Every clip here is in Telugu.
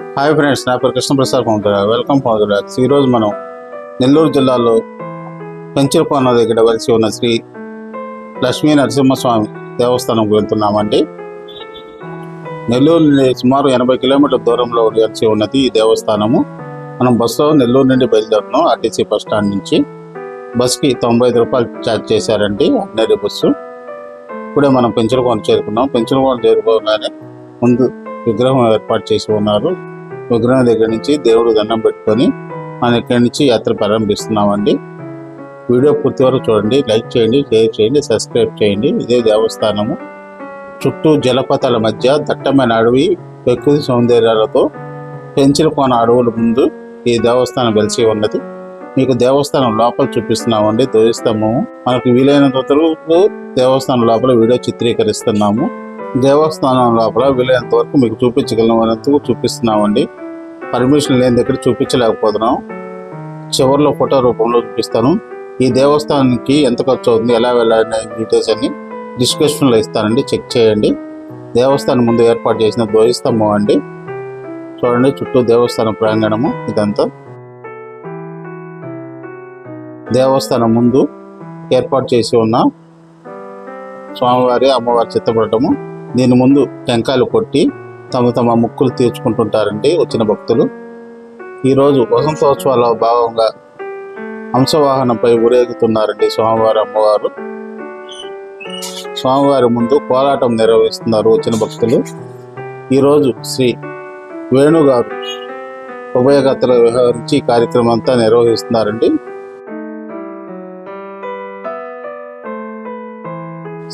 హాయ్ ఫ్రెండ్స్ నా పేరు కృష్ణప్రసాద్ పౌంటర్ వెల్కమ్ పౌంటరాక్స్ ఈరోజు మనం నెల్లూరు జిల్లాలో పెంచులకోన దగ్గర వలసి ఉన్న శ్రీ లక్ష్మీ నరసింహస్వామి దేవస్థానం వెళ్తున్నామండి. నెల్లూరు నుండి సుమారు ఎనభై కిలోమీటర్ల దూరంలో వలసి ఉన్నది ఈ దేవస్థానము. మనం బస్సులో నెల్లూరు నుండి బయలుదేరుతున్నాం ఆర్టీసీ బస్ స్టాండ్ నుంచి. బస్కి తొంభై ఐదు రూపాయలు ఛార్జ్ చేశారండి ఆర్డినరీ బస్సు. ఇప్పుడే మనం పెంచులకోన చేరుకున్నాం. పెంచులకోన చేరుకోగానే ముందు విగ్రహం ఏర్పాటు చేసి ఉన్నారు. విగ్రహం దగ్గర నుంచి దేవుడు దండం పెట్టుకొని మనం ఇక్కడి నుంచి యాత్ర ప్రారంభిస్తున్నామండి. వీడియో పూర్తి వరకు చూడండి లైక్ చేయండి షేర్ చేయండి సబ్స్క్రైబ్ చేయండి. ఇదే దేవస్థానము. చుట్టూ జలపాతాల మధ్య దట్టమైన అడవి ప్రకృతి సౌందర్యాలతో పెంచిన కోన అడవుల ముందు ఈ దేవస్థానం వెలిసి ఉన్నది. మీకు దేవస్థానం లోపల చూపిస్తున్నామండి ధ్వజస్తంభము. మనకు వీలైనంత వరకు దేవస్థానం లోపల వీడియో చిత్రీకరిస్తున్నాము. దేవస్థానం లోపల వీలైనంత వరకు మీకు చూపించగలనందుకు చూపిస్తున్నామండి. పర్మిషన్ లేని దగ్గర చూపించలేకపోతున్నాం. చివరిలో ఫోటో రూపంలో చూపిస్తాను. ఈ దేవస్థానానికి ఎంత ఖర్చు అవుతుంది ఎలా వెళ్ళాలనే డీటెయిల్స్ అన్ని డిస్క్రిప్షన్లో ఇస్తానండి. చెక్ చేయండి. దేవస్థానం ముందు ఏర్పాటు చేసిన ధ్వజస్తంభం అండి. చూడండి చుట్టూ దేవస్థానం ప్రాంగణము ఇదంతా. దేవస్థానం ముందు ఏర్పాటు చేసి ఉన్న స్వామివారి అమ్మవారి చిత్తపడటము దీని ముందు టెంకాయలు కొట్టి తమ తమ ముక్కులు తీర్చుకుంటుంటారండి వచ్చిన భక్తులు. ఈరోజు వసంతోత్సవాల భాగంగా హంసవాహనంపై ఊరేగుతున్నారండి స్వామివారి అమ్మవారు. స్వామివారి ముందు కోలాటం నిర్వహిస్తున్నారు వచ్చిన భక్తులు. ఈరోజు శ్రీ వేణుగారు ఉభయగతలు వ్యవహరించి కార్యక్రమం అంతా నిర్వహిస్తున్నారండి.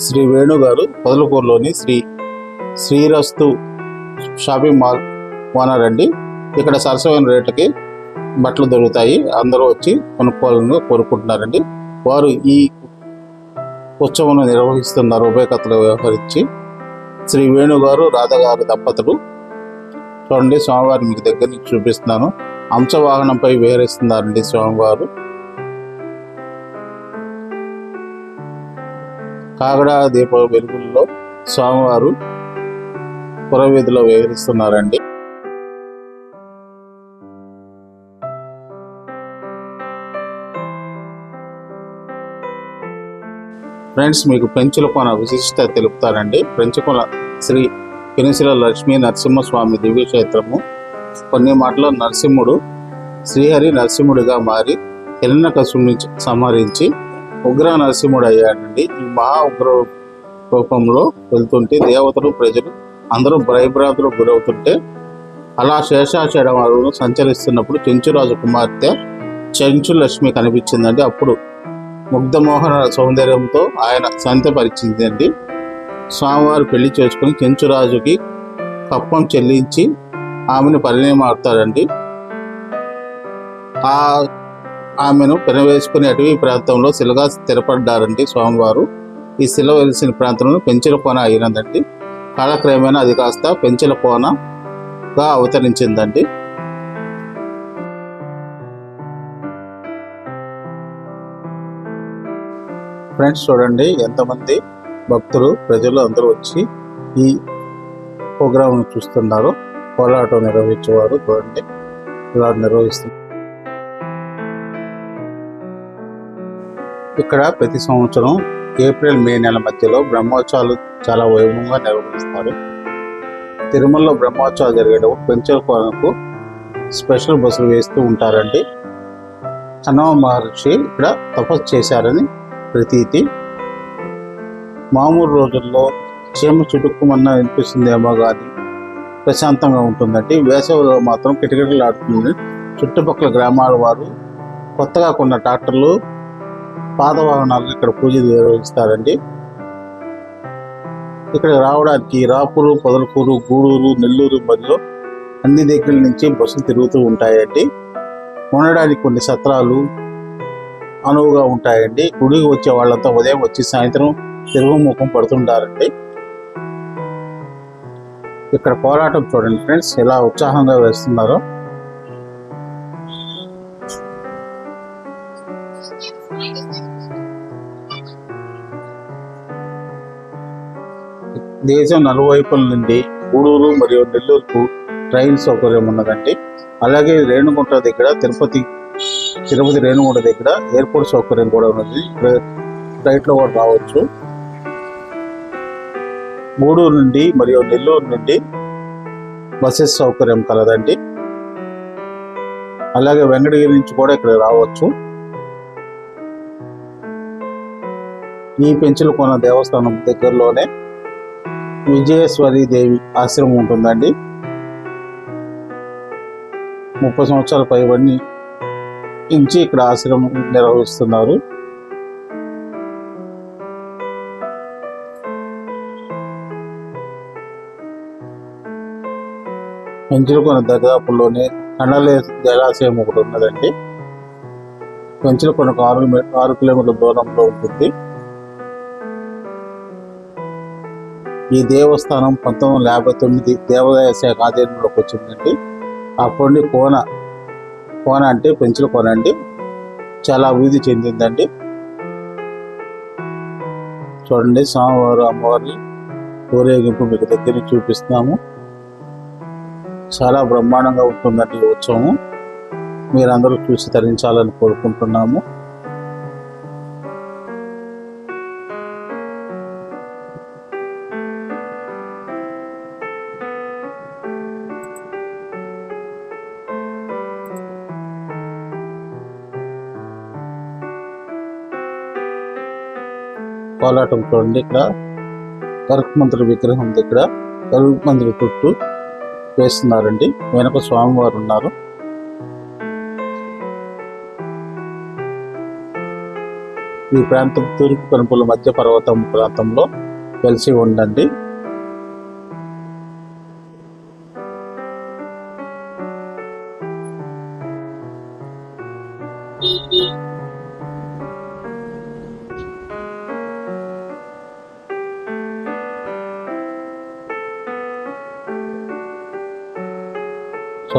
శ్రీ వేణుగారు పొదలకూరులోని Shri Srirastu shopping mall owner అండి ఇక్కడ సరసమైన రేట్లకి బట్టలు దొరుకుతాయి. అందరూ వచ్చి కొనుక్కోవాలని కోరుకుంటున్నారండి. వారు ఈ ఉత్సవం నిర్వహిస్తున్నారు. ఉభయకథలు వ్యవహరించి శ్రీ వేణుగారు రాధగారు దంపతులు. చూడండి స్వామివారిని మీకు దగ్గర నుంచి చూపిస్తున్నాను. అంశవాహనంపై విహరిస్తున్నారండి స్వామివారు. కాగడా దీప వెలుగుల్లో స్వామివారు పురవీధిలో వివరిస్తున్నారండి ఫ్రెండ్స్ మీకు పెంచుల కొన విశిష్టత తెలుపుతారండి పెంచుకొన శ్రీ పెనిశిల లక్ష్మీ నరసింహస్వామి దివ్యక్షేత్రము కొన్ని మాటలో నరసింహుడు శ్రీహరి నరసింహుడిగా మారి హిరణ్యకశుని సంహరించి ఉగ్ర నరసింహుడు అయ్యాడండి. ఈ మహా ఉగ్ర రూపంలో వెళ్తుంటే దేవతలు ప్రజలు అందరూ భయభ్రాంతులకు గురవుతుంటే అలా శేషాచలం సంచరిస్తున్నప్పుడు చెంచురాజు కుమార్తె చెంచు లక్ష్మి కనిపించిందండి. అప్పుడు ముగ్ధమోహన సౌందర్యంతో ఆయన సంతపరిచిందండి స్వామివారు పెళ్ళి చేసుకుని చెంచురాజుకి కప్పం చెల్లించి ఆమెను పరిణయమాడతాడండి ఆ ఆమెను పెనవేసుకుని అటవీ ప్రాంతంలో శిలగా స్థిరపడ్డారండి స్వామివారు. ఈ శిల వెలిసిన ప్రాంతంలో పెంచిన కోన అయినదండి. కాలక్రమేణా అది కాస్త పెంచిన కోనగా అవతరించిందండి. ఫ్రెండ్స్ చూడండి ఎంతమంది భక్తులు ప్రజలు అందరూ వచ్చి ఈ ప్రోగ్రామ్ చూస్తున్నారు. కోలాటం నిర్వహించేవారు చూడండి ఇలా నిర్వహిస్తున్నారు. ఇక్కడ ప్రతి సంవత్సరం ఏప్రిల్ మే నెల మధ్యలో బ్రహ్మోత్సవాలు చాలా వైభవంగా నిర్వహిస్తారు. తిరుమలలో బ్రహ్మోత్సవాలు జరిగేటప్పుడు పెంచల కొరకు స్పెషల్ బస్సులు వేస్తూ ఉంటారండి. కనవ మహర్షి ఇక్కడ తపస్సు చేశారని ప్రతీతి. మామూలు రోజుల్లో చీమ చుట్టుకుమన్నా వినిపిస్తుందేమో కానీ ప్రశాంతంగా ఉంటుందండి. వేసవిలో మాత్రం కిటకిటలాడుతుంది. చుట్టుపక్కల గ్రామాల వారు కొత్తగా కొన్న ట్రాక్టర్లు పాదవాహనాలకు ఇక్కడ పూజ నిర్వహిస్తారండి. ఇక్కడ రావడానికి రాపూరు పొదలకూరు గూడూరు నెల్లూరు మరియు అన్ని దగ్గర నుంచి బస్సులు తిరుగుతూ ఉంటాయండి. ఉండడానికి కొన్ని సత్రాలు అనువుగా ఉంటాయండి. గుడికి వచ్చే వాళ్ళంతా ఉదయం వచ్చి సాయంత్రం తిరుగుముఖం పడుతుంటారండి. ఇక్కడ పోరాటం చూడండి ఫ్రెండ్స్ ఎలా ఉత్సాహంగా వేస్తున్నారో. దేశం నలువైపుల నుండి గూడూరు మరియు నెల్లూరుకు ట్రైన్ సౌకర్యం ఉన్నదండి. అలాగే రేణుగుంట దగ్గర తిరుపతి తిరుపతి రేణుగుంట దగ్గర ఎయిర్పోర్ట్ సౌకర్యం కూడా ఉన్నది. ఫ్లైట్లో కూడా రావచ్చు. గూడూరు నుండి మరియు నెల్లూరు నుండి బస్సెస్ సౌకర్యం కలదండి. అలాగే వెంకటగిరి నుంచి కూడా ఇక్కడ రావచ్చు. ఈ పెంచులకోన దేవస్థానం దగ్గరలోనే విజయేశ్వరి దేవి ఆశ్రమం ఉంటుందండి. ముప్పై సంవత్సరాల పైబడి నుంచి ఇక్కడ ఆశ్రమం నిర్వహిస్తున్నారు. పెంచులకొన దరిదాపుల్లోనే కండలే జలాశయం ఒకటి ఉన్నదండి. పెంచులకొనకు ఆరు మీ- ఆరు కిలోమీటర్ల దూరంలో ఉంటుంది. ఈ దేవస్థానం పంతొమ్మిది వందల యాభై తొమ్మిది దేవాదాయ శాఖ ఆధీనంలోకి వచ్చిందండి. అప్పటి కోన కోన అంటే పెంచుల కోన అండి. చాలా అభివృద్ధి చెందిందండి. చూడండి స్వామివారు అమ్మవారిని ఊరేగింపు మీకు దగ్గర చూపిస్తున్నాము. చాలా బ్రహ్మాండంగా ఉంటుందండి ఈ ఉత్సవం. మీరందరూ చూసి తరించాలని కోరుకుంటున్నాము. కోలాటం చూడండి ఇక్కడ. కరుకు మంత్రి విగ్రహం దగ్గర కరుకు మంత్రి చుట్టూ వేస్తున్నారండి. వెనక స్వామివారు ఉన్నారు. ఈ ప్రాంతం తూర్పు కనుపుల మధ్య పర్వతం ప్రాంతంలో కలిసి ఉండండి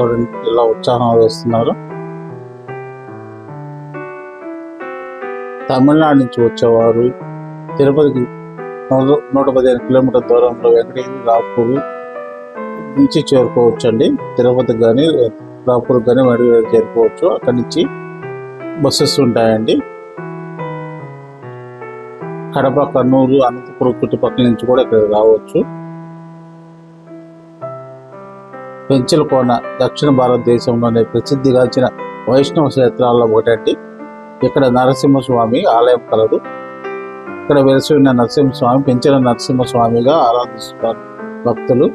చూడండి ఇలా ఉత్సాహం వేస్తున్నారు? తమిళనాడు నుంచి వచ్చేవారు తిరుపతికి నూట నూట పదిహేను కిలోమీటర్ దూరంలో వెంకటగిరి రాపూర్ నుంచి చేరుకోవచ్చు అండి తిరుపతికి కానీ రాపూర్ కానీ వెంకటగిరి చేరుకోవచ్చు. అక్కడి నుంచి బస్సెస్ ఉంటాయండి. కడప కర్నూలు అనంతపురం చుట్టుపక్కల నుంచి కూడా ఇక్కడ రావచ్చు. పెంచలకోన దక్షిణ భారతదేశంలోనే ప్రసిద్ధిగాంచిన వైష్ణవ క్షేత్రాల్లో ఒకటండి. ఇక్కడ నరసింహస్వామి ఆలయం కలదు. ఇక్కడ వెలిసి ఉన్న నరసింహస్వామి పెంచిన నరసింహస్వామిగా ఆరాధిస్తున్నారు భక్తులు.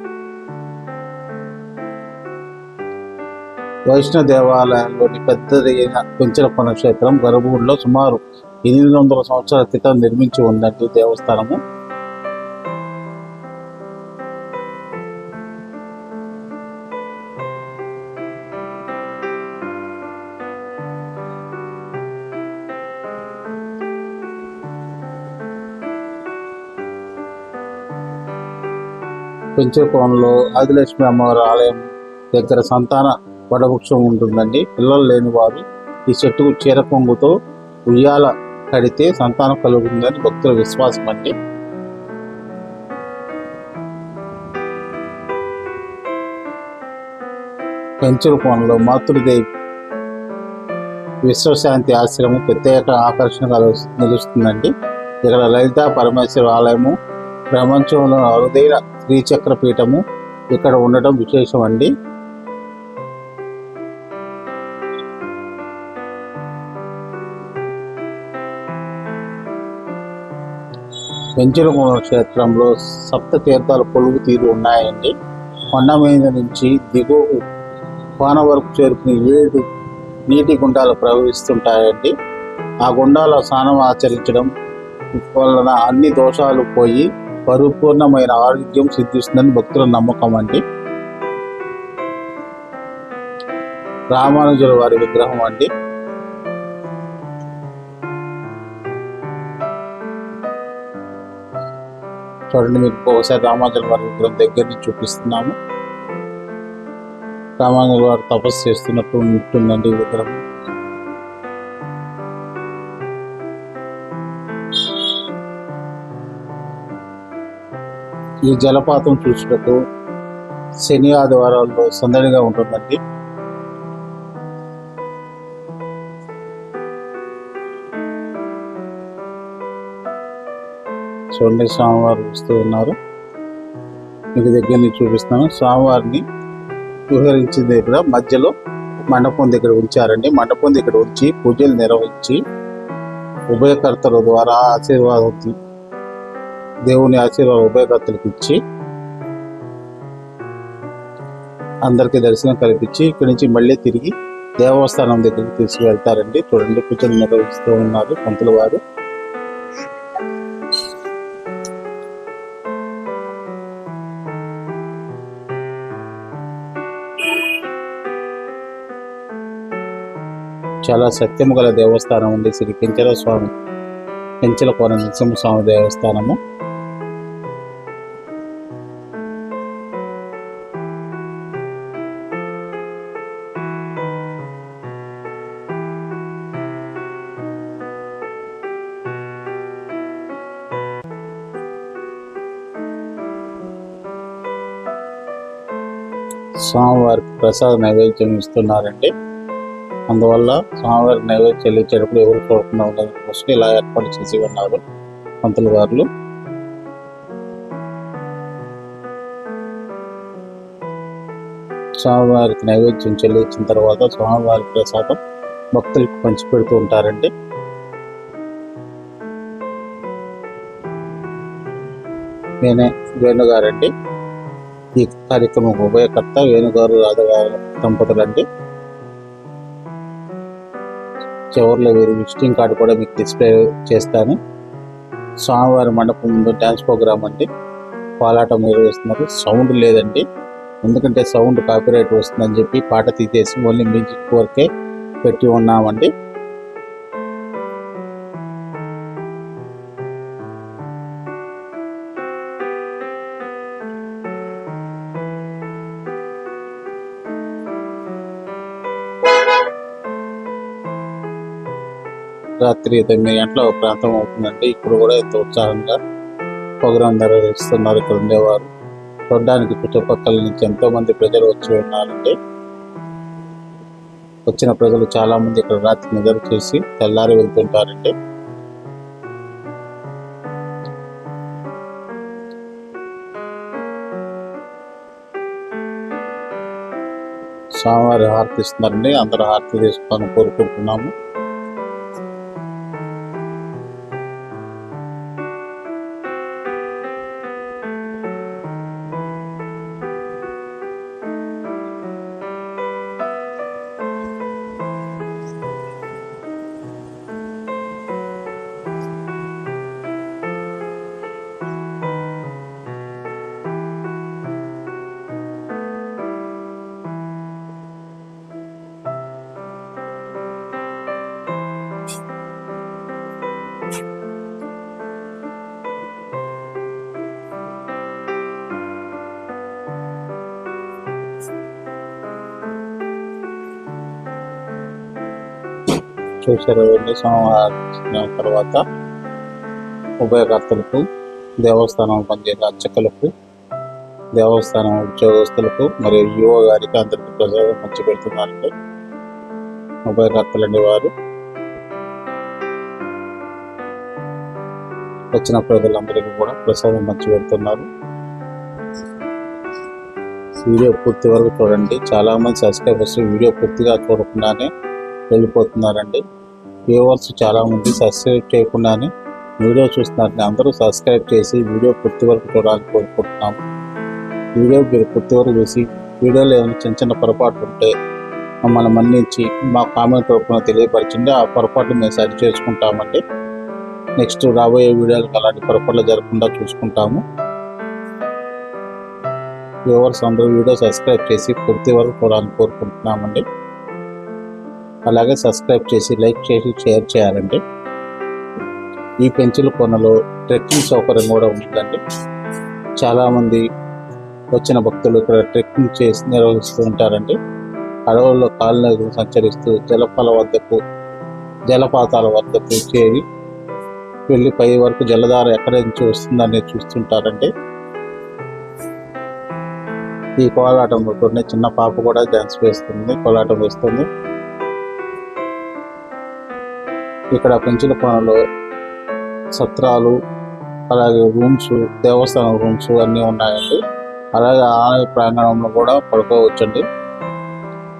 వైష్ణవ దేవాలయంలోని పెద్దదైన పెంచలకొన క్షేత్రం గర్భగుడిలో సుమారు ఎనిమిది వందల సంవత్సరాల క్రితం నిర్మించి ఉందండి దేవస్థానము. పెంచలకోనలో ఆదిలక్ష్మి అమ్మవారి ఆలయం దగ్గర సంతాన వడవృక్షం ఉంటుందండి. పిల్లలు లేని వారు ఈ చెట్టుకు చీర కొంగుతో ఉయ్యాల కడితే సంతానం కలుగుతుందని భక్తుల విశ్వాసం అండి. పెంచులకోనలో మాతృదేవి విశ్వశాంతి ఆశ్రమం ప్రత్యేక ఆకర్షణగా నిలుస్తుందండి. ఇక్కడ లలిత పరమేశ్వర ఆలయము ప్రపంచంలో అరుదైన శ్రీచక్ర పీఠము ఇక్కడ ఉండటం విశేషం అండి. పెంచులకోన క్షేత్రంలో సప్త తీర్థాల పొలుగు తీరు ఉన్నాయండి. కొండ మీద నుంచి దిగువకు కోన వరకు చేరుకుని ఏడు నీటి గుండాలు ప్రవహిస్తుంటాయండి. ఆ గుండాల స్నానం ఆచరించడం వలన అన్ని దోషాలు పోయి పరిపూర్ణమైన ఆరోగ్యం సిద్ధిస్తుందని భక్తుల నమ్మకం అండి. రామానుజుల వారి విగ్రహం అండి. చూడండి మీకు ఒకసారి రామానుజుల వారి విగ్రహం దగ్గర నుంచి చూపిస్తున్నాము. రామానుజుల వారు తపస్సు చేస్తున్నట్టు ఉంటుందండి ఈ విగ్రహం. ఈ జలపాతం చూసుటకు శని ఆదివారాల్లో సందడిగా ఉంటుందండి. చూడండి స్వామివారు వస్తూ ఉన్నారు. మీకు దగ్గర నుంచి చూపిస్తాను స్వామివారిని విహరించిన దగ్గర మధ్యలో మండపం దగ్గర ఉంచారండి. మండపం దగ్గర ఉంచి పూజలు నిర్వహించి ఉభయకర్తల ద్వారా ఆశీర్వాదం దేవుని ఆశీర్వాద ఉభయకర్తలకు ఇచ్చి అందరికీ దర్శనం కల్పించి ఇక్కడి నుంచి మళ్ళీ తిరిగి దేవస్థానం దగ్గరికి తీసుకువెళ్తారండి. చూడండి పూజలు నిర్వహిస్తూ ఉన్నారు పంతుల వారు చాలా సత్యము గల దేవస్థానం ఉంది శ్రీ పెంచల స్వామి పెంచల కోన నరసింహస్వామి దేవస్థానము. ప్రసాద నైవేద్యం ఇస్తున్నారండి. అందువల్ల స్వామివారి నైవేద్యం చెల్లించేటప్పుడు ఎవరు చూడకుండా ఉండడం కోసం ఇలా ఏర్పాటు చేసి ఉన్నారు పంతులు గారు. స్వామివారికి నైవేద్యం చెల్లించిన తర్వాత స్వామివారి ప్రసాదం భక్తులకు పంచిపెడుతూ ఉంటారండి. నేనే వేణుగారండి. ఈ కార్యక్రమం ఉభయకర్త వేణుగారు రాధగారు దంపతులండి చివరిలో వీరి విజిటింగ్ కార్డు కూడా మీకు డిస్ప్లే చేస్తాను. స్వామివారి మండపం ముందు డ్యాన్స్ ప్రోగ్రామ్ అండి పాలాటం నిర్వహిస్తున్నారు. సౌండ్ లేదండి. ఎందుకంటే సౌండ్ కాపీరైట్ వస్తుందని చెప్పి పాట తీసేసి ఓన్లీ మ్యూజిక్ వరకే పెట్టి ఉన్నామండి. రాత్రి తొమ్మిది గంటల ప్రాంతం అవుతుందండి. ఇప్పుడు కూడా ఎంతో ఉత్సాహంగా ప్రోగ్రాం నిర్వహిస్తున్నారు ఇక్కడ ఉండేవారు. చూడడానికి చుట్టుపక్కల నుంచి ఎంతో మంది ప్రజలు వచ్చి ఉన్నారండి. వచ్చిన ప్రజలు చాలా మంది ఇక్కడ రాత్రి నిద్ర చేసి తెల్లారి వెళ్తుంటారండి. స్వామివారి హారతి ఇస్తున్నారండి అందరూ హారతి తీసుకోవాలని కోరుకుంటున్నాము. చూసారు వెళ్ళి సోమవారం తర్వాత ఉభయకర్తలకు దేవస్థానం పనిచేసే అర్చకులకు దేవస్థానం ఉద్యోగస్తులకు మరియు యువ గారికి అందరికీ ప్రసాదం మంచి పెడుతున్నారండి. ఉభయకర్తలండి వారు. వచ్చిన ప్రజలందరికీ కూడా ప్రసాదం మంచి పెడుతున్నారు. వీడియో పూర్తి వరకు చూడండి. చాలా మంది సబ్స్క్రైబర్స్ వీడియో పూర్తిగా చూడకుండానే వెళ్ళిపోతున్నారండి. వ్యూవర్స్ చాలామంది సబ్స్క్రైబ్ చేయకుండానే వీడియో చూస్తున్నారండి అందరూ సబ్స్క్రైబ్ చేసి వీడియో పూర్తి వరకు చూడాలని కోరుకుంటున్నాము వీడియో మీరు పూర్తి వరకు చూసి వీడియోలో ఏమైనా చిన్న చిన్న పొరపాట్లు ఉంటే మమ్మల్ని మన్నించి మా కామెంట్ రూపంలో తెలియపరిచింది ఆ పొరపాట్లు మేము సరి చేసుకుంటామండి. నెక్స్ట్ రాబోయే వీడియోలకు అలాంటి పొరపాట్లు జరగకుండా చూసుకుంటాము. వ్యూవర్స్ అందరూ వీడియో సబ్స్క్రైబ్ చేసి పూర్తి వరకు చూడాలని కోరుకుంటున్నామండి. అలాగే సబ్స్క్రైబ్ చేసి లైక్ చేసి షేర్ చేయాలండి. ఈ పెంచుల కొనలో ట్రెక్కింగ్ సౌకర్యం కూడా ఉంటుందండి. చాలామంది వచ్చిన భక్తులు ఇక్కడ ట్రెక్కింగ్ చేసి నిర్వహిస్తూ ఉంటారండి. అడవుల్లో కాళ్ళనదులు సంచరిస్తూ జలపాల వద్దకు జలపాతాల వద్దకు చేరి వెళ్ళి పై వరకు జలధార ఎక్కడ నుంచి వస్తుందని చూస్తుంటారండి. ఈ కోలాటంలో చిన్న పాప కూడా డ్యాన్స్ వేస్తుంది కోలాటం వేస్తుంది. ఇక్కడ పెంచిన పనులు సత్రాలు అలాగే రూమ్స్ దేవస్థానం రూమ్స్ అన్నీ ఉన్నాయండి. అలాగే ఆలయ ప్రాంగణంలో కూడా పడుకోవచ్చండి.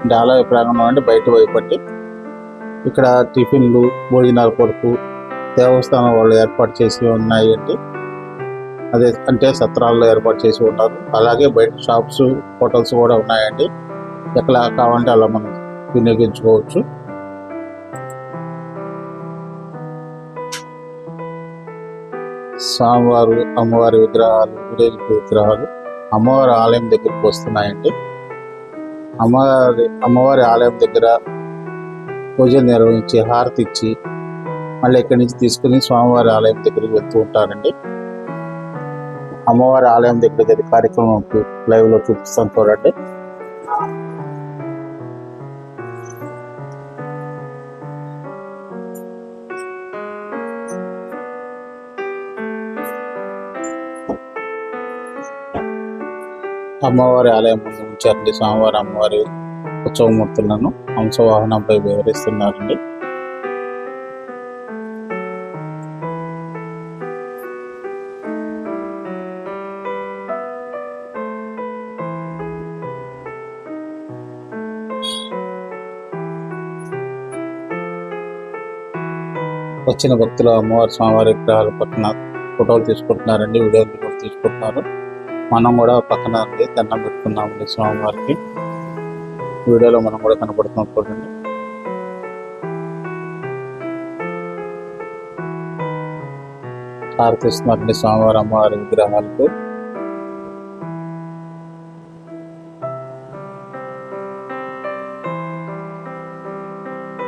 అంటే ఆలయ ప్రాంగణం అంటే బయట వైపట్టి ఇక్కడ టిఫిన్లు భోజనాల కొరకు దేవస్థానం వాళ్ళు ఏర్పాటు చేసి ఉన్నాయి అదే అంటే సత్రాల్లో ఏర్పాటు చేసి ఉన్నారు అలాగే బయట షాప్స్ హోటల్స్ కూడా ఉన్నాయండి. ఎక్కడ కావాలంటే అలా మనం వినియోగించుకోవచ్చు. స్వామివారు అమ్మవారి విగ్రహాలు ఊరేగింపు విగ్రహాలు అమ్మవారి ఆలయం దగ్గరికి వస్తున్నాయండి. అమ్మవారి అమ్మవారి ఆలయం దగ్గర పూజలు నిర్వహించి హారతి ఇచ్చి మళ్ళీ ఇక్కడి నుంచి తీసుకుని స్వామివారి ఆలయం దగ్గరికి వెళ్తూ ఉంటారండి. అమ్మవారి ఆలయం దగ్గర జరిగే కార్యక్రమం లైవ్లో చూపిస్తాను చూడండి. అమ్మవారి ఆలయం ముందు ఉంచారండి స్వామివారి అమ్మవారి ఉత్సవమూర్తులను హంసవాహనంపై వివరిస్తున్నారండి వచ్చిన భక్తులు అమ్మవారి స్వామివారి విగ్రహాల పక్కన ఫోటోలు తీసుకుంటున్నారండి వీడియోలు కూడా తీసుకుంటున్నారు. మనం కూడా పక్కన దండం పెట్టుకున్నామండి స్వామివారికి. వీడియోలో మనం కూడా కనపడుతున్నాం చూడండి. ప్రార్థిస్తున్నారండి స్వామివారి అమ్మవారి విగ్రహాలకు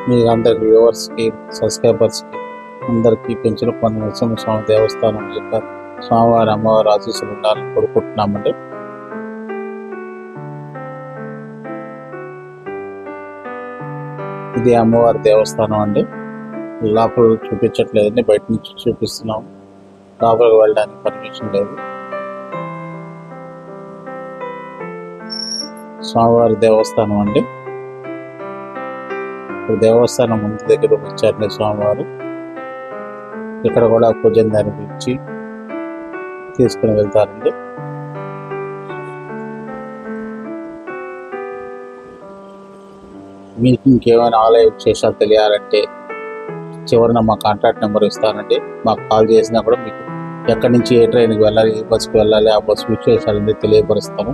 మీ అందరికి వ్యూవర్స్కి సబ్స్క్రైబర్స్కి అందరికీ పెంచిన పన్ను నరసింహ స్వామి దేవస్థానం చెప్పారు స్వామివారి అమ్మవారి ఆశీస్సులు ఉండాలని కోరుకుంటున్నామండి. ఇది అమ్మవారి దేవస్థానం అండి. లోపల చూపించట్లేదండి బయట నుంచి చూపిస్తున్నాం. లోపలికి వెళ్ళడానికి పర్మిషన్ లేదు. స్వామివారి దేవస్థానం అండి. దేవస్థానం ముందు దగ్గర వచ్చారండి స్వామివారు ఇక్కడ కూడా పూజను నిర్వహించి తీసుకుని వెళ్తారండి. మీకు ఇంకేమైనా ఆలయ విశేషాలు తెలియాలంటే చివరిన మా కాంటాక్ట్ నెంబర్ ఇస్తానండి. మాకు కాల్ చేసినా కూడా మీకు ఎక్కడి నుంచి ఏ ట్రైన్కి వెళ్ళాలి ఏ బస్కి వెళ్ళాలి ఆ బస్సు విశేషాలన్నీ తెలియపరుస్తాము.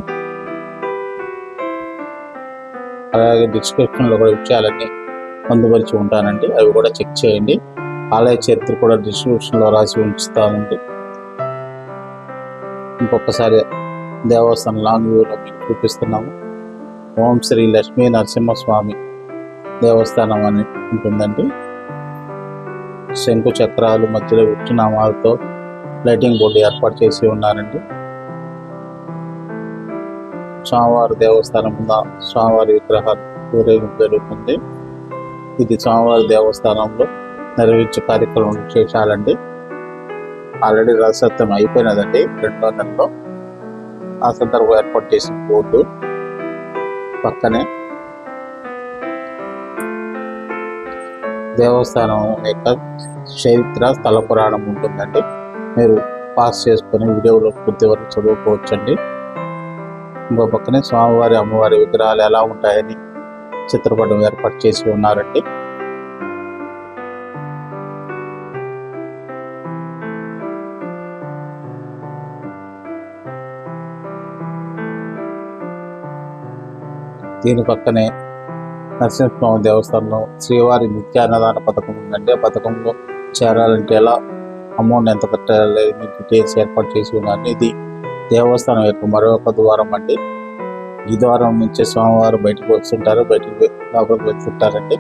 అలాగే డిస్క్రిప్షన్లో కూడా విషయాలన్నీ పొందుపరిచి ఉంటానండి. అవి కూడా చెక్ చేయండి. ఆలయ చరిత్ర కూడా డిస్క్రిప్షన్లో రాసి ఉంచుతానండి. ఇంకొకసారి దేవస్థానం లాంగ్ వ్యూలో మీకు చూపిస్తున్నాము. ఓం శ్రీ లక్ష్మీ నరసింహస్వామి దేవస్థానం అని ఉంటుందండి. శంకు చక్రాలు మధ్యలో విష్ణునామాలతో లైటింగ్ బోర్డు ఏర్పాటు చేసి ఉన్నారండి. స్వామివారి దేవస్థానం ముందు స్వామివారి విగ్రహాలు ఊరేగింపు జరుగుతుంది ఇది స్వామివారి దేవస్థానంలో నిర్వహించే కార్యక్రమం విశేషాలండి. ఆల్రెడీ రథసత్యం అయిపోయినదండి. రెండో నెలలో ఆ సందర్భం ఏర్పాటు చేసిన బోర్డు పక్కనే దేవస్థానం యొక్క చరిత్ర స్థల పురాణం ఉంటుందండి. మీరు పాస్ చేసుకొని వీడియోలో పూర్తి వరకు చదువుకోవచ్చండి. ఇంకో పక్కనే స్వామివారి అమ్మవారి విగ్రహాలు ఎలా ఉంటాయని చిత్రపటం ఏర్పాటు చేసి ఉన్నారండి. దీని పక్కనే నరసింహస్వామి దేవస్థానం శ్రీవారి నిత్యాన్నదాన పథకం ఉందండి. ఆ పథకంలో చేరాలంటే ఎలా? అమౌంట్ ఎంత కట్టాలి? మీ డీటెయిల్స్ ఏర్పాటు చేసి ఉన్నాను. ఇది దేవస్థానం యొక్క మరొక ద్వారం అండి. ఈ ద్వారం నుంచి స్వామివారు బయటకు వస్తుంటారు. బయటకు లోపలికి వెళ్తుంటారండి.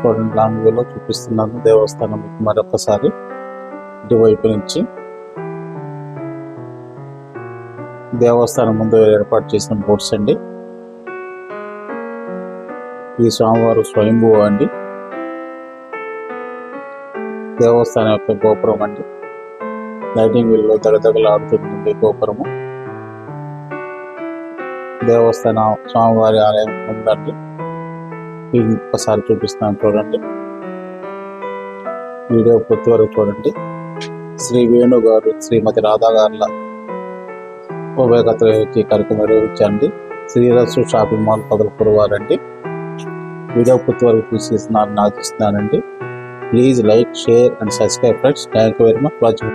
చూడండి లాంగ్ చూపిస్తున్నాను. దేవస్థానం మరొకసారి ఇటువైపు నుంచి. దేవస్థానం ముందు ఏర్పాటు చేసిన బోట్స్ అండి. ఈ స్వామివారు స్వయంభూ అండి. దేవస్థానం యొక్క గోపురం అండి. లైటింగ్ వీళ్ళు తగతగలాడుతుంది గోపురము. దేవస్థానం స్వామివారి ఆలయం ఉందండి. ఇది ఒకసారి చూపిస్తాను చూడండి. వీడియో పూర్తి వరకు చూడండి. శ్రీ వేణు గారు శ్రీమతి రాధా గారుల ఉభయకత్ర వచ్చి కార్యక్రమం నిర్వహించండి శ్రీరసు షాపింగ్ మాల్ పదలపూర్ వారండి వీడియో పూర్తి వరకు చూసేస్తున్నారని ఆశిస్తున్నానండి please like share and subscribe friends thank you very much watching